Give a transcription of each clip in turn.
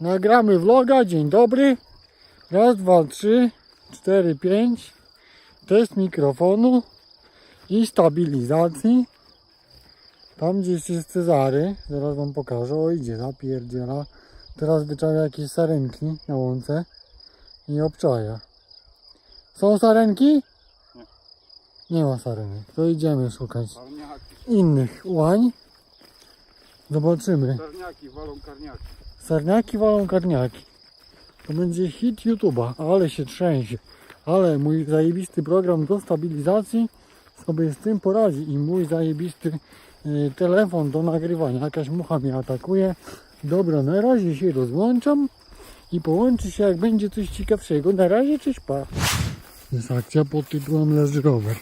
Nagramy vloga, dzień dobry. Raz, dwa, trzy, cztery, pięć. Test mikrofonu i stabilizacji. Tam gdzieś jest Cezary, zaraz wam pokażę. O idzie, zapierdziela. Teraz wyczawia jakieś sarenki na łące i obczaja. Są sarenki? Nie ma sarenek. To idziemy szukać Karniaki, innych łań. Zobaczymy. karniaki walą karniaki. Sarniaki walą karniaki. To będzie hit YouTube'a, ale się trzęsie. Ale mój zajebisty program do stabilizacji sobie z tym poradzi i mój zajebisty y, telefon do nagrywania. Jakaś mucha mnie atakuje. Dobra, na razie się rozłączam i połączy się jak będzie coś ciekawszego. Na razie cześć pa. Jest akcja pod tytułem Leży rower.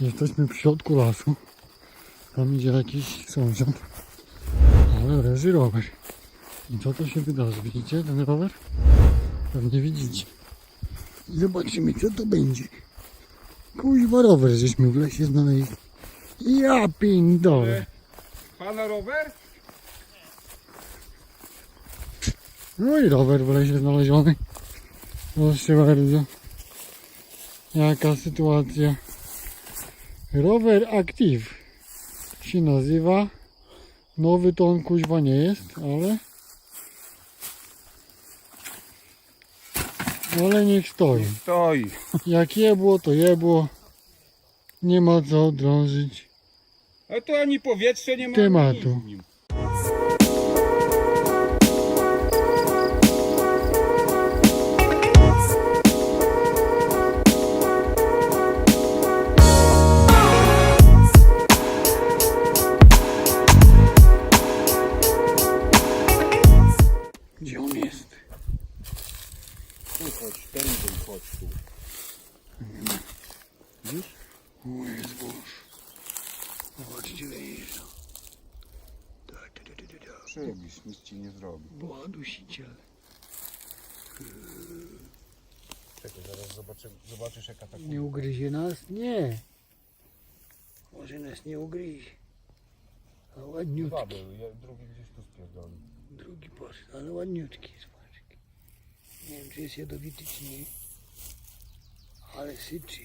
Jesteśmy w środku lasu. Tam idzie jakiś sąsiad. Ale leży rower. I co to się wydarzy? Widzicie ten rower? Pewnie widzicie. Zobaczymy co to będzie. Kuźwa rower żeśmy w lesie znaleźli. Ja pindole. Pana rower? No i rower w lesie znaleziony. Proszę bardzo. Jaka sytuacja. Rower Active się nazywa. Nowy to on kuźwa nie jest, ale... Ale niech stoi. Stoi. Jak jebło, to jebło. Nie ma co drążyć. A to ani powietrze nie ma. Tematu. ani nic w nim. Tak. Przybisz, nic ci nie zrobi. Była dusiciel. Czekaj, zaraz zobaczy, zobaczysz jaka ta Nie ugryzie nas? Nie. Może nas nie ugryzie. A Dwa ładniutki. były, ja- drugi gdzieś tu spierdolił. Drugi poszedł, ale ładniutki jest paczek. Nie wiem, czy jest jadowity, czy nie. Ale syczy.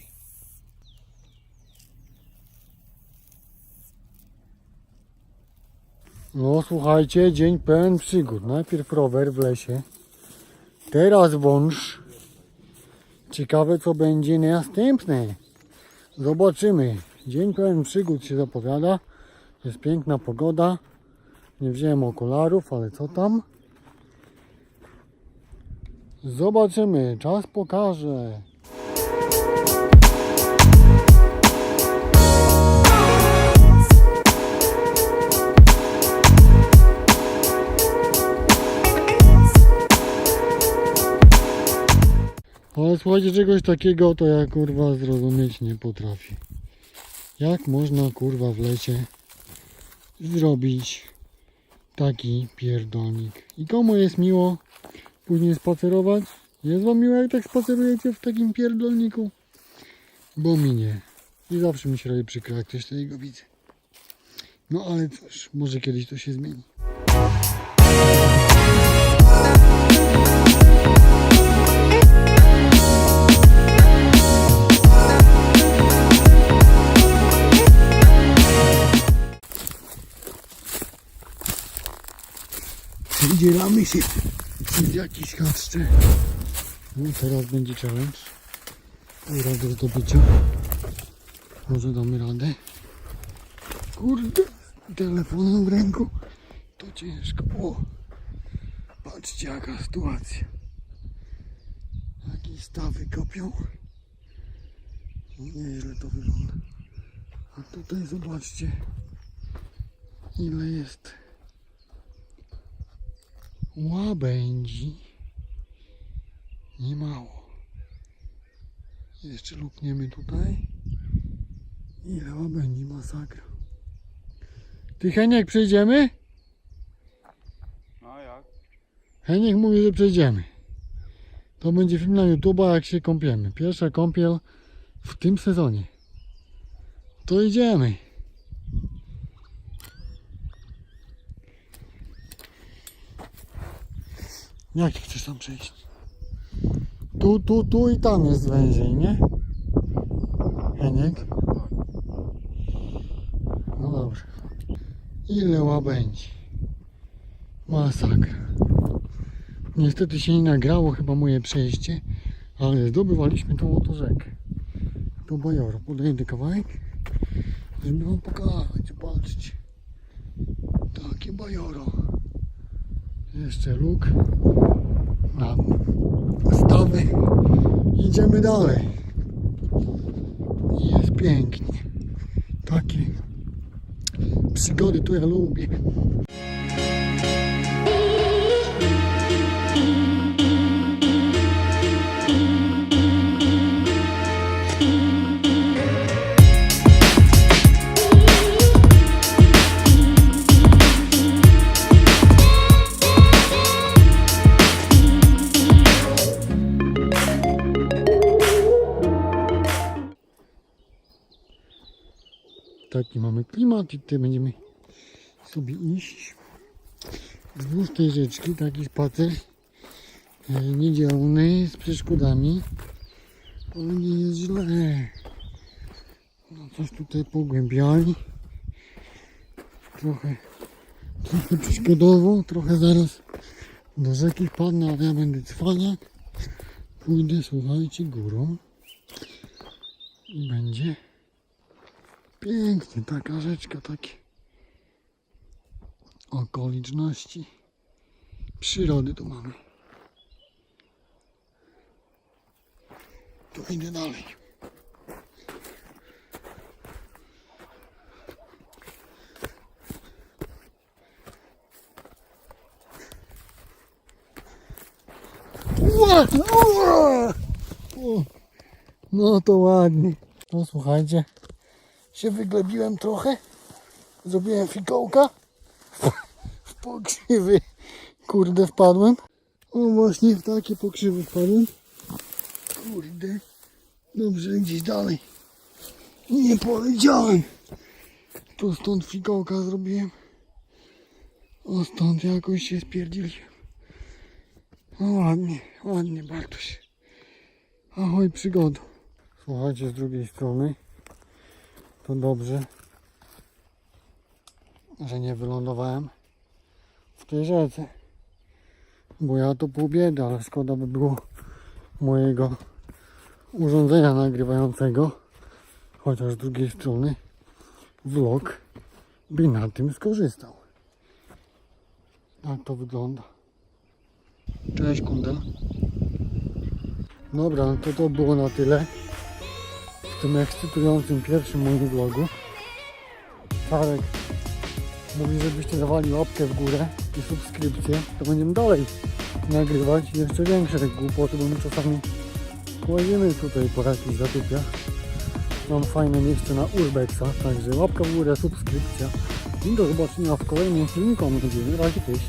No słuchajcie, dzień pełen przygód. Najpierw rower w lesie. Teraz wąż. Ciekawe co będzie następne. Zobaczymy. Dzień pełen przygód się zapowiada. Jest piękna pogoda. Nie wziąłem okularów, ale co tam? Zobaczymy. Czas pokaże. Ale słuchajcie, czegoś takiego to ja kurwa zrozumieć nie potrafię. Jak można kurwa w lecie zrobić taki pierdolnik? I komu jest miło później spacerować? Jest wam miło jak tak spacerujecie w takim pierdolniku? Bo mi nie. I zawsze mi się robi przykro jak coś takiego widzę. No ale cóż, może kiedyś to się zmieni. Przez jakiś chaszcze. No teraz będzie challenge. Góra do zdobycia. Może damy radę. Kurde, telefonem w ręku to ciężko. O, patrzcie jaka sytuacja. Jakieś stawy kopią. Nieźle to wygląda. A tutaj zobaczcie ile jest łabędzi. Nie mało. Jeszcze lukniemy tutaj. Ile łabędzi masakra. Ty Heniek przejdziemy? A jak? Heniek mówi, że przejdziemy. To będzie film na YouTube, jak się kąpiemy. Pierwsza kąpiel w tym sezonie. To idziemy. Jak ty chcesz tam przejść? Tu, tu, tu i tam jest węziej, nie? Heniek? No dobrze. Ile łabędzi? Masakra. Niestety się nie nagrało chyba moje przejście, ale zdobywaliśmy tą oto rzekę. Do Bajoro. Podejdę kawałek, żeby wam pokazać. Zobaczcie. Takie Bajoro. Jeszcze luk na stawy. Idziemy dalej. Jest pięknie. Takie przygody ja lubię. Taki mamy klimat i tutaj będziemy sobie iść wzdłuż tej rzeczki, taki spacer e, niedzielny z przeszkodami, ale nie jest źle. No coś tutaj pogłębiali. Trochę, trochę przeszkodowo, trochę zaraz do rzeki wpadnę, ale ja będę cwaniak. Pójdę, słuchajcie, górą i będzie Pięknie, taka rzeczka, takie okoliczności przyrody tu mamy. Tu idę dalej. No to ładnie. No słuchajcie, się wyglebiłem trochę. Zrobiłem fikołka. W pokrzywy, kurde, wpadłem. O, właśnie w takie pokrzywy wpadłem. Kurde, dobrze, gdzieś dalej. Nie poleciałem. Tu stąd fikołka zrobiłem. O, stąd jakoś się spierdziliłem. No ładnie, ładnie, Bartuś. Ahoj, przygoda. Słuchajcie, z drugiej strony to dobrze, że nie wylądowałem w tej rzece. Bo ja to pół biedy, ale szkoda by było mojego urządzenia nagrywającego. Chociaż z drugiej strony vlog by na tym skorzystał. Tak to wygląda. Cześć kundel. Dobra, no to to było na tyle tym ekscytującym pierwszym moim vlogu. Czarek mówi, żebyście dawali łapkę w górę i subskrypcję, to będziemy dalej nagrywać jeszcze większe te głupoty, bo my czasami kładziemy tutaj po jakichś zatypiach. Mam fajne miejsce na Urbexa, także łapka w górę, subskrypcja i do zobaczenia w kolejnym filmiku. Mam nadzieję, na razie, cześć.